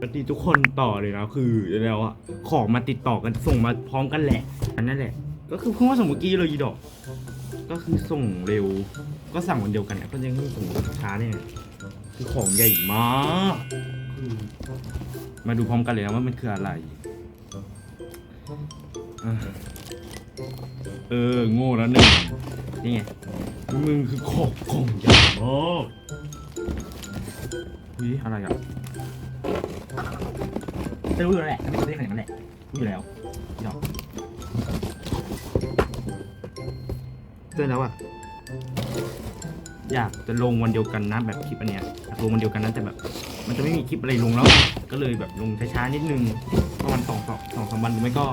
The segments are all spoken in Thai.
ปกติทุกคนต่อเลยนะคือแล้วอะของมาติดต่อกันส่งมาพร้อมกันแหละ อันนั้นแหละ ก็คือเพิ่งว่าส่งเมื่อกี้เลยยีดอก ก็คือส่งเร็ว ก็สั่งวันเดียวกันเนี่ยก็ยังไม่ส่งช้าเนี่ยคือของใหญ่มากมาดูพร้อมกันเลยนะว่ามันคืออะไรอเออโง่แล้วหนึ่งนี่ไงมึงคือของของใหญ่มากอุ้ยอะไรอะ จะรู้อยู่แล้วแหละไม่รู้ได้ขนาดนั้นแหละรู้อยู่แล้วพี่น้องเตือนแล้วอะอยากจะลงวันเดียวกันนะแบบคลิปอันเนี้ยอยากลงวันเดียวกันนะแต่แบบ มันจะไม่มีคลิปอะไรลงแล้ว ก็เลยแบบลงช้าๆนิดนึงประมาณสองสองสองสามวันหรือไม่ก็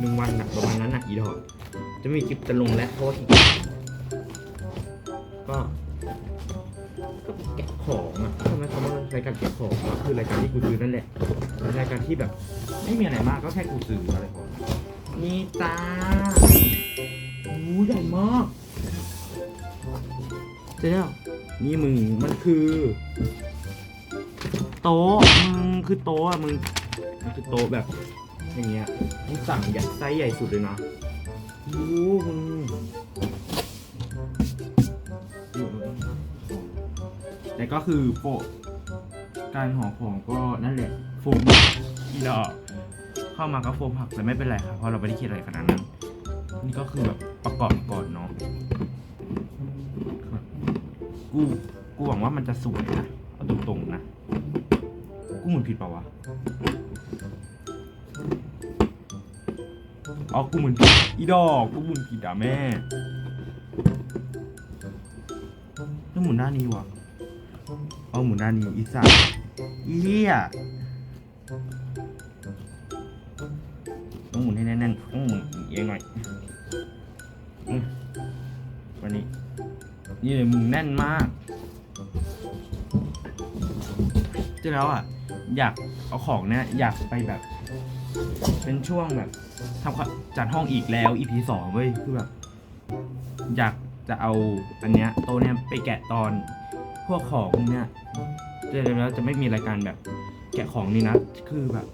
หนึ่งวันนะประมาณนั้นนะอีดอกจะไม่มีคลิปจะลงแล้วเพราะว่าขี้เกียจก็ก็ รายการแกะของอะคือรายการที่กูซื้อนั่นแหละรายการที่แบบไม่มีอะไรมากก็แค่กูซื้ออะไรพอนี่จ้าโอ้ใหญ่มากเจ๊นี่มึงมันคือ โต๊ะมึงคือโต๊ะอะมึงมันคือโต๊ะแบบอย่างเงี้ยมึงสั่งใหญ่ไซส์ใหญ่สุดเลยนะโอ้มึงแต่ก็คือโป การห่อของก็นั่นแหละโฟมอีดอกเข้ามาก็โฟมหักแต่ไม่เป็นไรค่ะเพราะเราไม่ได้คิดอะไรขนาดนั้น นี่ก็คือแบบประกอบก่อนเนาะกูกูหวังว่ามันจะสวยนะเอาตรงๆนะกูหมุนผิดเปล่าวะอ๋อกูหมุนผิดอีดอกกูหมุนผิดอะแม่ต้องหมุนด้านนี้วะ เอาหมุนด้านนี้อีสัตว์อีเหี้ยต้องหมุนให้แน่นๆต้องหมุนเอียงหน่อยอืมวันนี้ นี่เลยมึงแน่นมากเจะแล้วอะ อยากเอาของเนี่ยอยากไปแบบ เป็นช่วงแบบทำจัดห้องอีกแล้ว EP สองเว้ย คือแบบ อยากจะเอาอันเนี้ยโตเนี้ยไปแกะตอน พวกของเนี้ยเจะแล้วจะไม่มีรายการแบบแกะของนี่นะ คือแบบ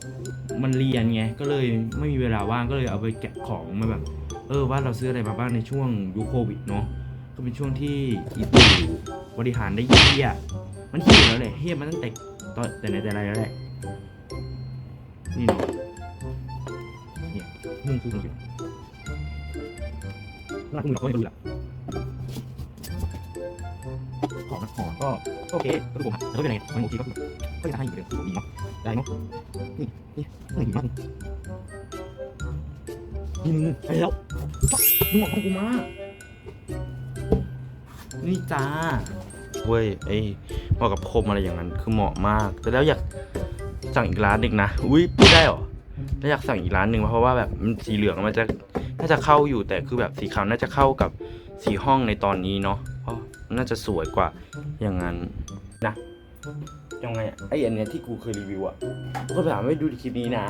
มันเรียนไง ก็เลยไม่มีเวลาว่าง ก็เลยเอาไปแกะของมาแบบ เออว่าเราซื้ออะไรมาบ้างในช่วงยุคโควิดเนาะ ก็เป็นช่วงที่อีตู่บริหารได้เฮี้ย มันเฮี้ยแล้วแหละเฮี้ยมาตั้งแต่ตอนแต่ไหนแต่ไรแล้วแหละ นี่เนาะเนี่ยมึงคือมึงอยู่น่าคุณหรอกก็ไม่รู้แหละ ก็ก็โอเคก็คือผมแต่ก็เป็นไงมันโอเคก็คือก็จะให้อยู่เดิมคือผมดีเนาะได้เนาะนี่นี่นี่ดีมากนี่มึงไปแล้วมึงบอกของกูมานี่จ้าเว้ยไอ้เหมาะกับคมอะไรอย่างนั้นคือเหมาะมาก แต่แล้วอยากสั่งอีกร้านหนึ่งนะอุ้ยพูดได้เหรอแล้วอยากสั่งอีกร้านหนึ่งเพราะว่าแบบมันสีเหลืองมันจะน่าจะเข้าอยู่แต่คือแบบสีขาวน่าจะเข้ากับสีห้องในตอนนี้เนาะ น่าจะสวยกว่าอย่างนั้นนะยังไงไออันเนี้ยที่กูเคยรีวิวอะกูก็ถามไม่ดูคลิปนี้นะ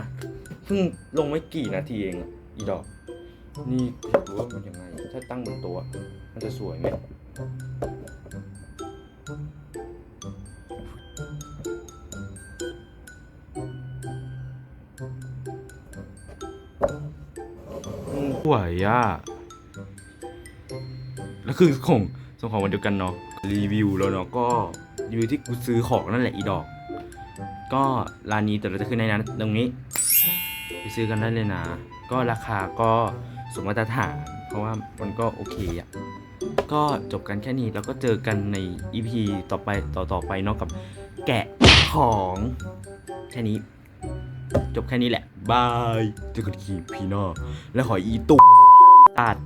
เพิ่งลงไม่กี่นาทีเองอีดอก นี่อยากรู้ว่ามันยังไง ถ้าตั้งบนต๊ะมันจะสวยไหมสวยอะแล้วคือของ ส่งของวันเดียวกันเนาะรีวิวแล้วเนาะก็รีวิวที่กูซื้อของนั่นแหละอีดอก ก็ร้านนี้แต่เราจะขึ้นในนั้นตรงนี้ไปซื้อกันได้เลยนะ ก็ราคาก็สมมาตรฐาน เพราะว่ามันก็โอเคอะก็จบกันแค่นี้แล้วก็เจอกันใน EP ต่อไปต่อต่อไปเนาะกับแกะของแค่นี้ จบแค่นี้แหละบายเจอกันทีพี่หน้าและขออีตุกตัด